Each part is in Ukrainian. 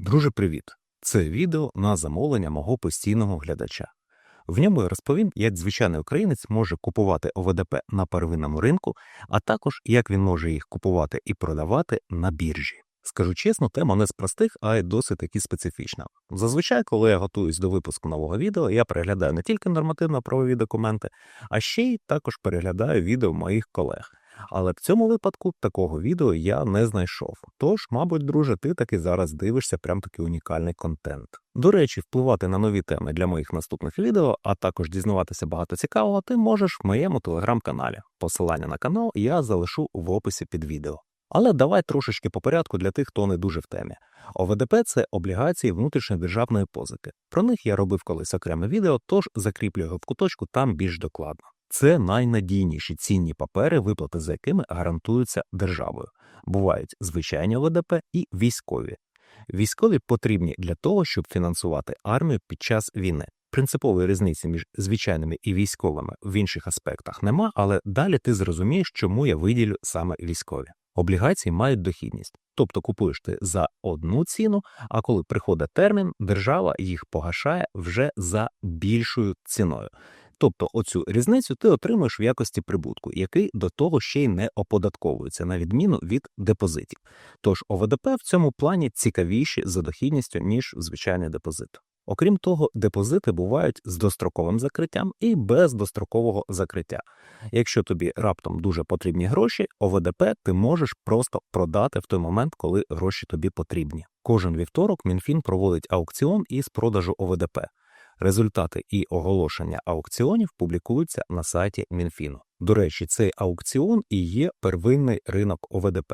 Друже, привіт! Це відео на замовлення мого постійного глядача. В ньому я розповім, як звичайний українець може купувати ОВДП на первинному ринку, а також як він може їх купувати і продавати на біржі. Скажу чесно, тема не з простих, а й досить таки специфічна. Зазвичай, коли я готуюсь до випуску нового відео, я переглядаю не тільки нормативно-правові документи, а ще й також переглядаю відео моїх колег. Але в цьому випадку такого відео я не знайшов. Тож, мабуть, друже, ти таки зараз дивишся прям такий унікальний контент. До речі, впливати на нові теми для моїх наступних відео, а також дізнаватися багато цікавого, ти можеш в моєму телеграм-каналі. Посилання на канал я залишу в описі під відео. Але давай трошечки по порядку для тих, хто не дуже в темі. ОВДП це облігації внутрішньої державної позики. Про них я робив колись окреме відео, тож закріплю його в куточку там більш докладно. Це найнадійніші цінні папери, виплати за якими гарантуються державою. Бувають звичайні ОВДП і військові. Військові потрібні для того, щоб фінансувати армію під час війни. Принципової різниці між звичайними і військовими в інших аспектах нема, але далі ти зрозумієш, чому я виділю саме військові. Облігації мають дохідність, тобто купуєш ти за одну ціну, а коли приходить термін, держава їх погашає вже за більшою ціною. Тобто оцю різницю ти отримуєш в якості прибутку, який до того ще й не оподатковується, на відміну від депозитів. Тож ОВДП в цьому плані цікавіші за дохідністю, ніж звичайний депозит. Окрім того, депозити бувають з достроковим закриттям і без дострокового закриття. Якщо тобі раптом дуже потрібні гроші, ОВДП ти можеш просто продати в той момент, коли гроші тобі потрібні. Кожен вівторок МінФін проводить аукціон із продажу ОВДП. Результати і оголошення аукціонів публікуються на сайті Мінфіну. До речі, цей аукціон і є первинний ринок ОВДП,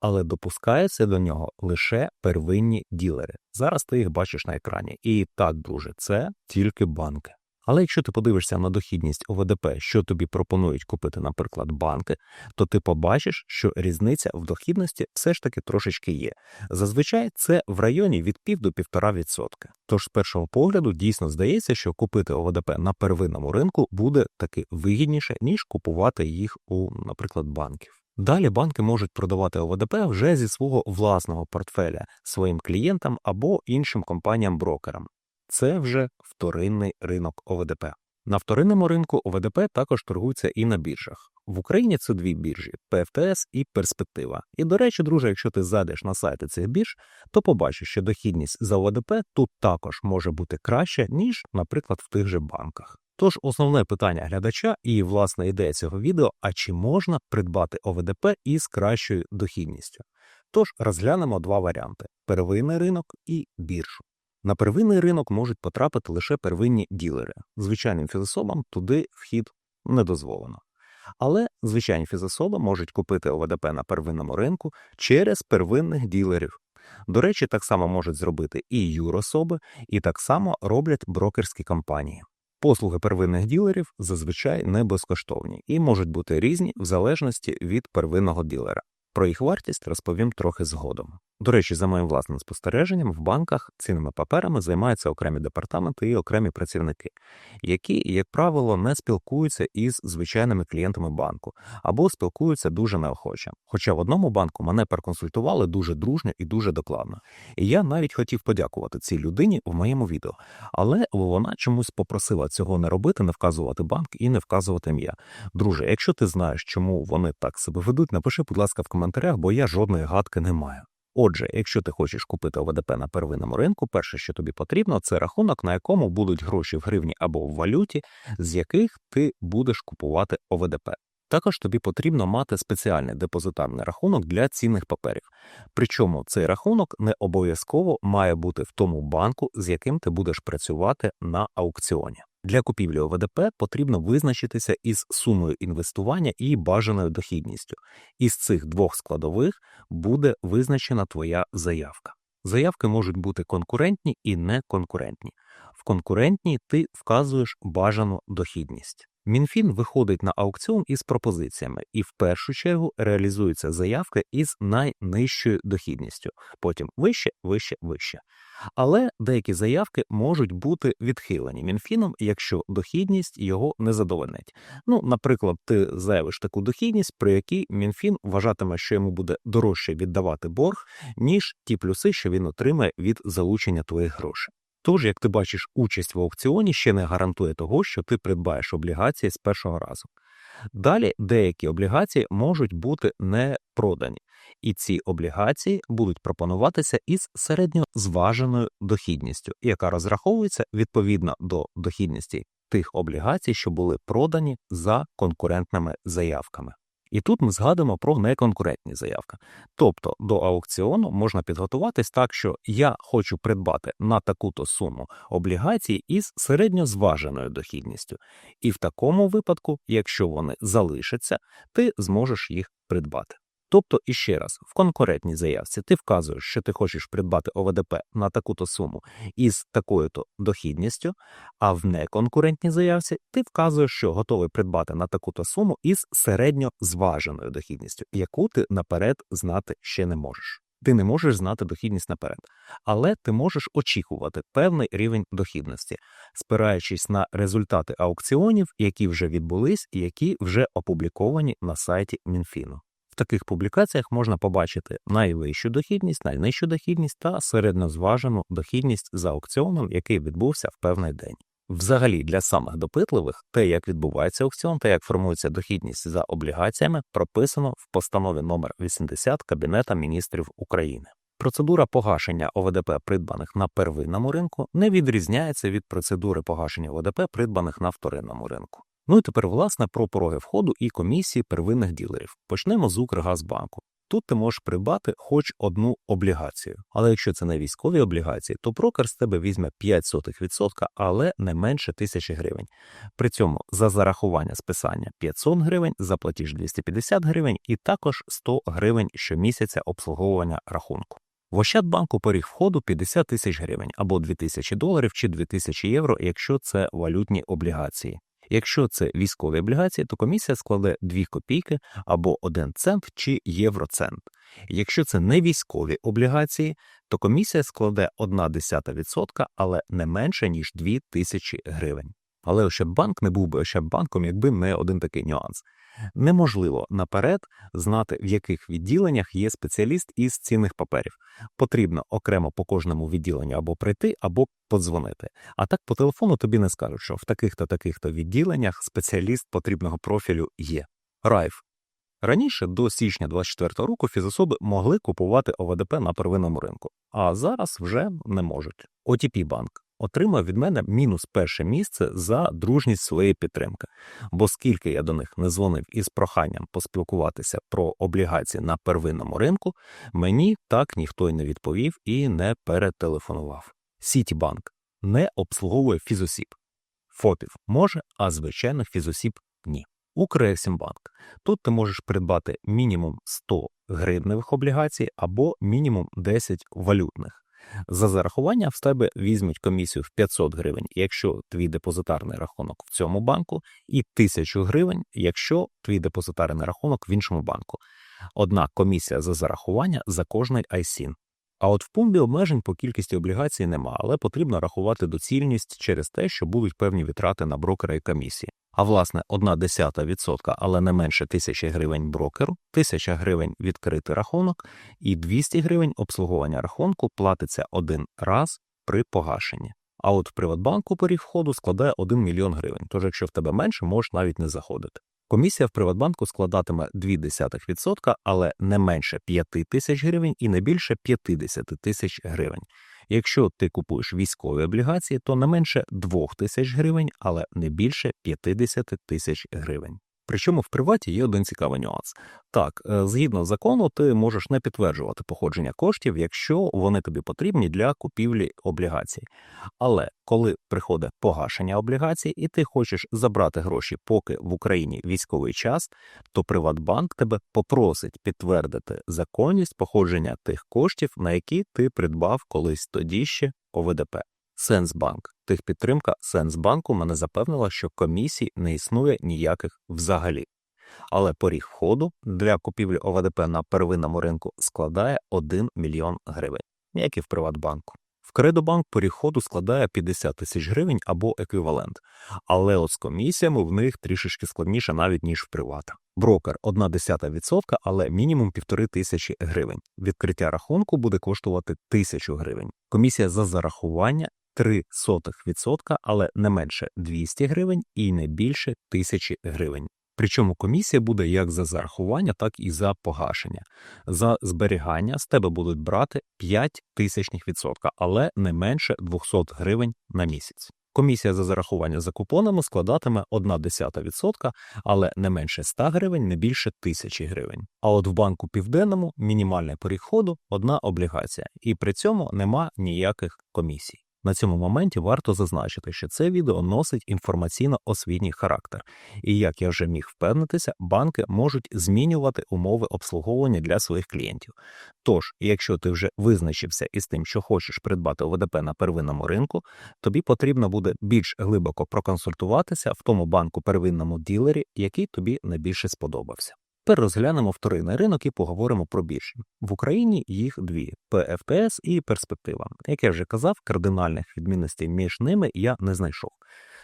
але допускаються до нього лише первинні ділери. Зараз ти їх бачиш на екрані. І так, друже, це тільки банки. Але якщо ти подивишся на дохідність ОВДП, що тобі пропонують купити, наприклад, банки, то ти побачиш, що різниця в дохідності все ж таки трошечки є. Зазвичай це в районі від пів до півтора відсотка. Тож з першого погляду дійсно здається, що купити ОВДП на первинному ринку буде таки вигідніше, ніж купувати їх у, наприклад, банків. Далі банки можуть продавати ОВДП вже зі свого власного портфеля своїм клієнтам або іншим компаніям-брокерам. Це вже вторинний ринок ОВДП. На вторинному ринку ОВДП також торгуються і на біржах. В Україні це дві біржі ПФТС і Перспектива. І, до речі, друже, якщо ти зайдеш на сайти цих бірж, то побачиш, що дохідність за ОВДП тут також може бути краще, ніж, наприклад, в тих же банках. Тож основне питання глядача і власна ідея цього відео: а чи можна придбати ОВДП із кращою дохідністю? Тож розглянемо два варіанти: первинний ринок і біржу. На первинний ринок можуть потрапити лише первинні ділери. Звичайним фізособам туди вхід не дозволено. Але звичайні фізособи можуть купити ОВДП на первинному ринку через первинних ділерів. До речі, так само можуть зробити і юрособи, і так само роблять брокерські компанії. Послуги первинних ділерів зазвичай не безкоштовні і можуть бути різні в залежності від первинного ділера. Про їх вартість розповім трохи згодом. До речі, за моїм власним спостереженням, в банках цінними паперами займаються окремі департаменти і окремі працівники, які, як правило, не спілкуються із звичайними клієнтами банку або спілкуються дуже неохоче. Хоча в одному банку мене проконсультували дуже дружньо і дуже докладно. І я навіть хотів подякувати цій людині в моєму відео, але вона чомусь попросила цього не робити, не вказувати банк і не вказувати ім'я. Друже, якщо ти знаєш, чому вони так себе ведуть, напиши, будь ласка, в коментарях, бо я жодної гадки не маю. Отже, якщо ти хочеш купити ОВДП на первинному ринку, перше, що тобі потрібно, це рахунок, на якому будуть гроші в гривні або в валюті, з яких ти будеш купувати ОВДП. Також тобі потрібно мати спеціальний депозитарний рахунок для цінних паперів. Причому цей рахунок не обов'язково має бути в тому банку, з яким ти будеш працювати на аукціоні. Для купівлі ОВДП потрібно визначитися із сумою інвестування і бажаною дохідністю. Із цих двох складових буде визначена твоя заявка. Заявки можуть бути конкурентні і неконкурентні. В конкурентній ти вказуєш бажану дохідність. Мінфін виходить на аукціон із пропозиціями, і в першу чергу реалізуються заявки із найнижчою дохідністю, потім вище, вище, вище. Але деякі заявки можуть бути відхилені Мінфіном, якщо дохідність його не задовольнить. Ну, наприклад, ти заявиш таку дохідність, при якій Мінфін вважатиме, що йому буде дорожче віддавати борг, ніж ті плюси, що він отримає від залучення твоїх грошей. Тож, як ти бачиш, участь в аукціоні ще не гарантує того, що ти придбаєш облігації з першого разу. Далі деякі облігації можуть бути не продані, і ці облігації будуть пропонуватися із середньозваженою дохідністю, яка розраховується відповідно до дохідності тих облігацій, що були продані за конкурентними заявками. І тут ми згадуємо про неконкурентні заявки. Тобто до аукціону можна підготуватись так, що я хочу придбати на таку-то суму облігацій із середньозваженою дохідністю. І в такому випадку, якщо вони залишаться, ти зможеш їх придбати. Тобто, іще раз, в конкурентній заявці ти вказуєш, що ти хочеш придбати ОВДП на таку-то суму із такою-то дохідністю, а в неконкурентній заявці ти вказуєш, що готовий придбати на таку-то суму із середньозваженою дохідністю, яку ти наперед знати ще не можеш. Ти не можеш знати дохідність наперед, але ти можеш очікувати певний рівень дохідності, спираючись на результати аукціонів, які вже відбулись і які вже опубліковані на сайті Мінфіну. Таких публікаціях можна побачити найвищу дохідність, найнижчу дохідність та середньозважену дохідність за аукціоном, який відбувся в певний день. Взагалі, для самих допитливих, те, як відбувається аукціон та як формується дохідність за облігаціями, прописано в постанові номер 80 Кабінета міністрів України. Процедура погашення ОВДП, придбаних на первинному ринку, не відрізняється від процедури погашення ОВДП, придбаних на вторинному ринку. Ну і тепер, власне, про пороги входу і комісії первинних ділерів. Почнемо з Укргазбанку. Тут ти можеш придбати хоч одну облігацію. Але якщо це не військові облігації, то брокер з тебе візьме 0,05%, але не менше тисячі гривень. При цьому за зарахування списання 500 гривень, за платіж 250 гривень і також 100 гривень щомісяця обслуговування рахунку. В Ощадбанку поріг входу 50 тисяч гривень або 2000 доларів чи 2000 євро, якщо це валютні облігації. Якщо це військові облігації, то комісія складе 2 копійки або 1 цент чи євроцент. Якщо це не військові облігації, то комісія складе 0,1%, але не менше ніж 2 тисячі гривень. Але Ощадбанк не був би Ощадбанком, якби не один такий нюанс. Неможливо наперед знати, в яких відділеннях є спеціаліст із цінних паперів. Потрібно окремо по кожному відділенню або прийти, або подзвонити. А так по телефону тобі не скажуть, що в таких-то таких-то відділеннях спеціаліст потрібного профілю є. Райф. Раніше до січня 2024 року фізособи могли купувати ОВДП на первинному ринку, а зараз вже не можуть. OTP банк отримав від мене мінус перше місце за дружність своєї підтримки. Бо скільки я до них не дзвонив із проханням поспілкуватися про облігації на первинному ринку, мені так ніхто й не відповів і не перетелефонував. Сітібанк не обслуговує фізосіб. ФОПів може, а звичайних фізосіб ні. Укрексімбанк. Тут ти можеш придбати мінімум 100 гривневих облігацій або мінімум 10 валютних. За зарахування в тебе візьмуть комісію в 500 гривень, якщо твій депозитарний рахунок в цьому банку, і 1000 гривень, якщо твій депозитарний рахунок в іншому банку. Одна комісія за зарахування за кожний ISIN. А от в пумбі обмежень по кількості облігацій нема, але потрібно рахувати доцільність через те, що будуть певні витрати на брокера і комісії. А власне, одна десята відсотка, але не менше тисячі гривень брокеру, тисяча гривень відкритий рахунок і 200 гривень обслуговування рахунку платиться один раз при погашенні. А от в Приватбанку поріг входу складає 1 мільйон гривень. Тож, якщо в тебе менше, можеш навіть не заходити. Комісія в Приватбанку складатиме 0,2%, але не менше 5 тисяч гривень і не більше 50 тисяч гривень. Якщо ти купуєш військові облігації, то не менше 2 тисяч гривень, але не більше 50 тисяч гривень. Причому в приваті є один цікавий нюанс. Так, е, згідно закону, ти можеш не підтверджувати походження коштів, якщо вони тобі потрібні для купівлі облігацій. Але коли приходить погашення облігацій, і ти хочеш забрати гроші, поки в Україні військовий час, то Приватбанк тебе попросить підтвердити законність походження тих коштів, на які ти придбав колись тоді ще ОВДП. Сенсбанк Техпідтримка Сенсбанку мене запевнила, що комісій не існує ніяких взагалі. Але поріг входу для купівлі ОВДП на первинному ринку складає 1 мільйон гривень, як і в Приватбанку. В Кредобанк поріг входу складає 50 тисяч гривень або еквівалент, але от з комісіями в них трішечки складніше навіть ніж в привата. Брокер 1,1%, але мінімум 1,5 тисячі гривень. Відкриття рахунку буде коштувати 1000 гривень. Комісія за зарахування 0,03%, але не менше 200 гривень і не більше 1000 гривень. Причому комісія буде як за зарахування, так і за погашення. За зберігання з тебе будуть брати 5 тисячних відсотка, але не менше 200 гривень на місяць. Комісія за зарахування за купонами складатиме 0,1%, але не менше 100 гривень, не більше 1000 гривень. А от в банку південному мінімальний поріг ходу – одна облігація, і при цьому нема ніяких комісій. На цьому моменті варто зазначити, що це відео носить інформаційно-освітній характер, і як я вже міг впевнитися, банки можуть змінювати умови обслуговування для своїх клієнтів. Тож, якщо ти вже визначився із тим, що хочеш придбати ОВДП на первинному ринку, тобі потрібно буде більш глибоко проконсультуватися в тому банку первинному ділері, який тобі найбільше сподобався. Тепер розглянемо вторинний ринок і поговоримо про біржі. В Україні їх дві: ПФТС і перспектива. Як я вже казав, кардинальних відмінностей між ними я не знайшов.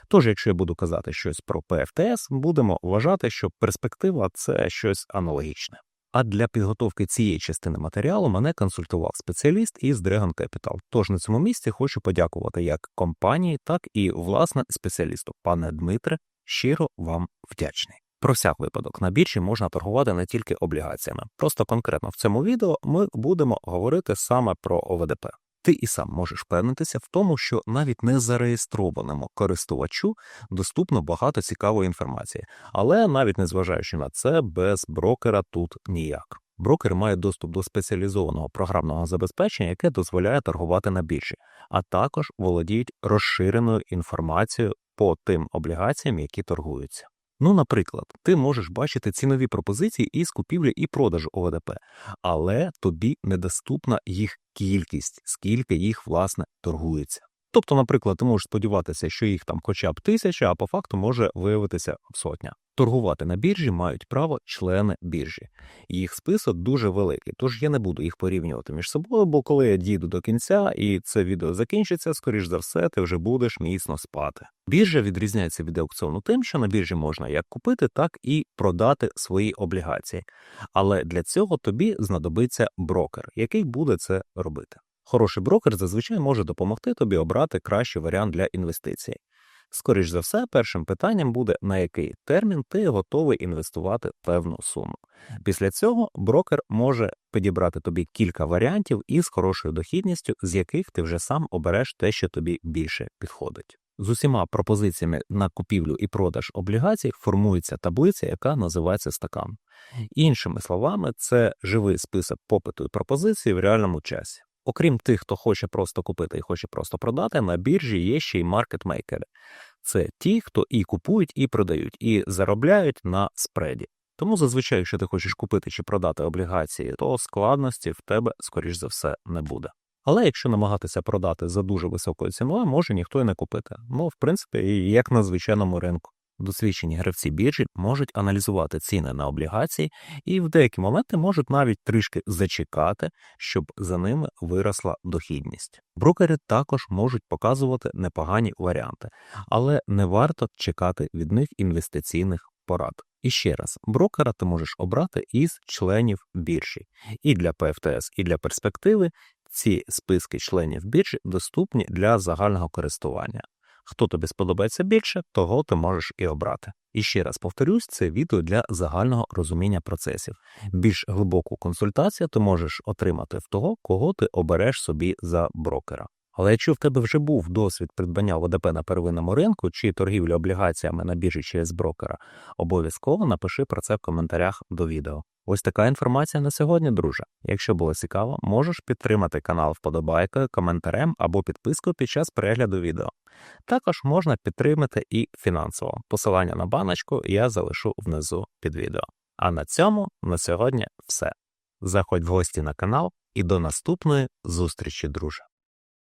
Тож, якщо я буду казати щось про ПФТС, будемо вважати, що перспектива це щось аналогічне. А для підготовки цієї частини матеріалу мене консультував спеціаліст із Dragon Capital. Тож на цьому місці хочу подякувати як компанії, так і власне спеціалісту. Пане Дмитре, щиро вам вдячний. Про всяк випадок на біржі можна торгувати не тільки облігаціями. Просто конкретно в цьому відео ми будемо говорити саме про ОВДП. Ти і сам можеш впевнитися в тому, що навіть не зареєстрованому користувачу доступно багато цікавої інформації, але навіть незважаючи на це, без брокера тут ніяк. Брокер має доступ до спеціалізованого програмного забезпечення, яке дозволяє торгувати на біржі, а також володіють розширеною інформацією по тим облігаціям, які торгуються. Ну, наприклад, ти можеш бачити цінові пропозиції із купівлі і продажу ОВДП, але тобі недоступна їх кількість, скільки їх власне торгується. Тобто, наприклад, ти можеш сподіватися, що їх там хоча б тисяча, а по факту може виявитися сотня. Торгувати на біржі мають право члени біржі. Їх список дуже великий, тож я не буду їх порівнювати між собою, бо коли я дійду до кінця і це відео закінчиться, скоріш за все, ти вже будеш міцно спати. Біржа відрізняється від аукціону тим, що на біржі можна як купити, так і продати свої облігації. Але для цього тобі знадобиться брокер, який буде це робити. Хороший брокер зазвичай може допомогти тобі обрати кращий варіант для інвестицій. Скоріш за все, першим питанням буде, на який термін ти готовий інвестувати певну суму. Після цього брокер може підібрати тобі кілька варіантів із хорошою дохідністю, з яких ти вже сам обереш те, що тобі більше підходить. З усіма пропозиціями на купівлю і продаж облігацій формується таблиця, яка називається стакан. Іншими словами, це живий список попиту і пропозицій в реальному часі. Окрім тих, хто хоче просто купити і хоче просто продати, на біржі є ще й маркетмейкери. Це ті, хто і купують, і продають, і заробляють на спреді. Тому зазвичай, якщо ти хочеш купити чи продати облігації, то складності в тебе, скоріш за все, не буде. Але якщо намагатися продати за дуже високою ціною, може ніхто і не купити. Ну, в принципі, як на звичайному ринку. Досвідчені гравці біржі можуть аналізувати ціни на облігації і в деякі моменти можуть навіть трішки зачекати, щоб за ними виросла дохідність. Брокери також можуть показувати непогані варіанти, але не варто чекати від них інвестиційних порад. І ще раз, брокера ти можеш обрати із членів біржі. І для ПФТС, і для перспективи ці списки членів біржі доступні для загального користування. Хто тобі сподобається більше, того ти можеш і обрати. І ще раз повторюсь, це відео для загального розуміння процесів. Більш глибоку консультацію ти можеш отримати в того, кого ти обереш собі за брокера. Але якщо в тебе вже був досвід придбання ВДП на первинному ринку чи торгівлі облігаціями на біржі через брокера, обов'язково напиши про це в коментарях до відео. Ось така інформація на сьогодні, друже. Якщо було цікаво, можеш підтримати канал вподобайкою, коментарем або підпискою під час перегляду відео. Також можна підтримати і фінансово. Посилання на баночку я залишу внизу під відео. А на цьому на сьогодні все. Заходь в гості на канал і до наступної зустрічі, друже.